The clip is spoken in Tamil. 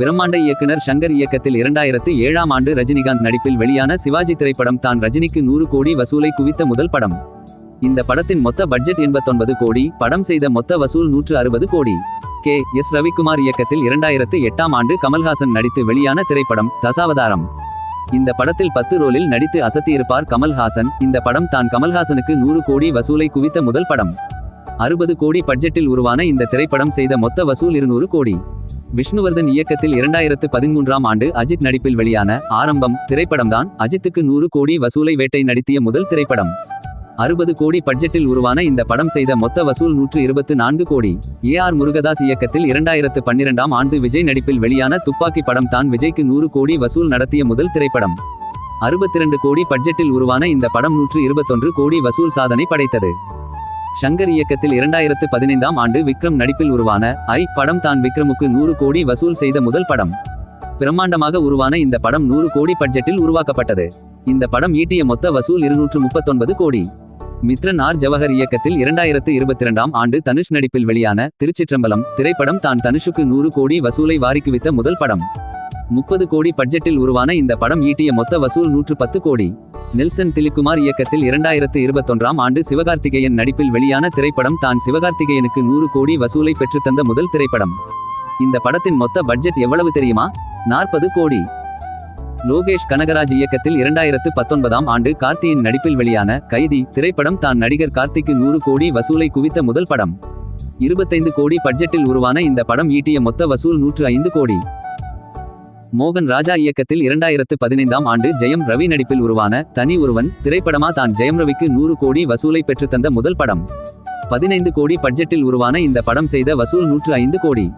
பிரம்மாண்ட இயக்குனர் ஷங்கர் இயக்கத்தில் இரண்டாயிரத்து ஏழாம் ஆண்டு ரஜினிகாந்த் நடிப்பில் வெளியான சிவாஜி திரைப்படம் தான் ரஜினிக்கு நூறு கோடி வசூலை குவித்த முதல் படம். இந்த படத்தின் மொத்த பட்ஜெட் எண்பத்தொன்பது கோடி படம் செய்த மொத்த வசூல் நூற்று அறுபது கோடி. கே. எஸ். ரவிக்குமார் இயக்கத்தில் இரண்டாயிரத்து எட்டாம் ஆண்டு கமல்ஹாசன் நடித்து வெளியான திரைப்படம் தசாவதாரம். இந்த படத்தில் பத்து ரோலில் நடித்து அசத்தியிருப்பார் கமல்ஹாசன். இந்த படம் தான் கமல்ஹாசனுக்கு நூறு கோடி வசூலை குவித்த முதல் படம். அறுபது கோடி பட்ஜெட்டில் உருவான இந்த திரைப்படம் செய்த மொத்த வசூல் இருநூறு கோடி. விஷ்ணுவர்தன் இயக்கத்தில் இரண்டாயிரத்து பதிமூன்றாம் ஆண்டு அஜித் நடிப்பில் வெளியான ஆரம்பம் திரைப்படம்தான் அஜித்துக்கு நூறு கோடி வசூலை வேட்டை நடித்திய முதல் திரைப்படம். அறுபது கோடி பட்ஜெட்டில் உருவான இந்த படம் செய்த மொத்த வசூல் நூற்று இருபத்து நான்கு கோடி. ஏ ஆர் முருகதாஸ் இயக்கத்தில் இரண்டாயிரத்து பன்னிரெண்டாம் ஆண்டு விஜய் நடிப்பில் வெளியான துப்பாக்கி படம் தான் விஜய்க்கு நூறு கோடி வசூல் நடத்திய முதல் திரைப்படம். அறுபத்திரண்டு கோடி பட்ஜெட்டில் உருவான இந்த படம் நூற்று இருபத்தொன்று கோடி வசூல் சாதனை படைத்தது. ஷங்கர் இயக்கத்தில் இரண்டாயிரத்து பதினைந்தாம் ஆண்டு விக்ரம் நடிப்பில் உருவான ஐ படம் தான் விக்ரமுக்கு நூறு கோடி வசூல் செய்த முதல் படம். பிரம்மாண்டமாக உருவான இந்த படம் நூறு கோடி பட்ஜெட்டில் உருவாக்கப்பட்டது. இந்த படம் ஈட்டிய மொத்த வசூல் இருநூற்று முப்பத்தொன்பது கோடி. மித்ரன் ஆர் ஜவஹர் இயக்கத்தில் இரண்டாயிரத்து இருபத்தி இரண்டாம் ஆண்டு தனுஷ் நடிப்பில் வெளியான திருச்சிற்றம்பலம் திரைப்படம் தான் தனுஷுக்கு நூறு கோடி வசூலை வாரிக்குவித்த முதல் படம். முப்பது கோடி பட்ஜெட்டில் உருவான இந்த படம் ஈட்டிய மொத்த வசூல் நூற்று பத்து கோடி. நெல்சன் திலிக்குமார் இயக்கத்தில் இரண்டாயிரத்து இருபத்தொன்றாம் ஆண்டு சிவகார்த்திகேயன் நடிப்பில் வெளியான திரைப்படம் தான் சிவகார்த்திகேயனுக்கு நூறு கோடி வசூலை பெற்றுத்தந்த முதல் திரைப்படம். இந்த படத்தின் மொத்த பட்ஜெட் எவ்வளவு தெரியுமா? நாற்பது கோடி. லோகேஷ் கனகராஜ் இயக்கத்தில் இரண்டாயிரத்து பத்தொன்பதாம் ஆண்டு கார்த்தியின் நடிப்பில் வெளியான கைதி திரைப்படம் தான் நடிகர் கார்த்திக்கு நூறு கோடி வசூலை குவித்த முதல் படம். இருபத்தைந்து கோடி பட்ஜெட்டில் உருவான இந்த படம் ஈட்டிய மொத்த வசூல் நூற்று ஐந்து கோடி. மோகன் ராஜா இயக்கத்தில் இரண்டாயிரத்து பதினைந்தாம் ஆண்டு ஜெயம் ரவி நடிப்பில் உருவான தனி ஒருவன் திரைப்படமா தான் ஜெயம் ரவிக்கு நூறு கோடி வசூலை பெற்றுத்தந்த முதல் படம். பதினைந்து கோடி பட்ஜெட்டில் உருவான இந்த படம் செய்த வசூல் நூற்று ஐந்து கோடி.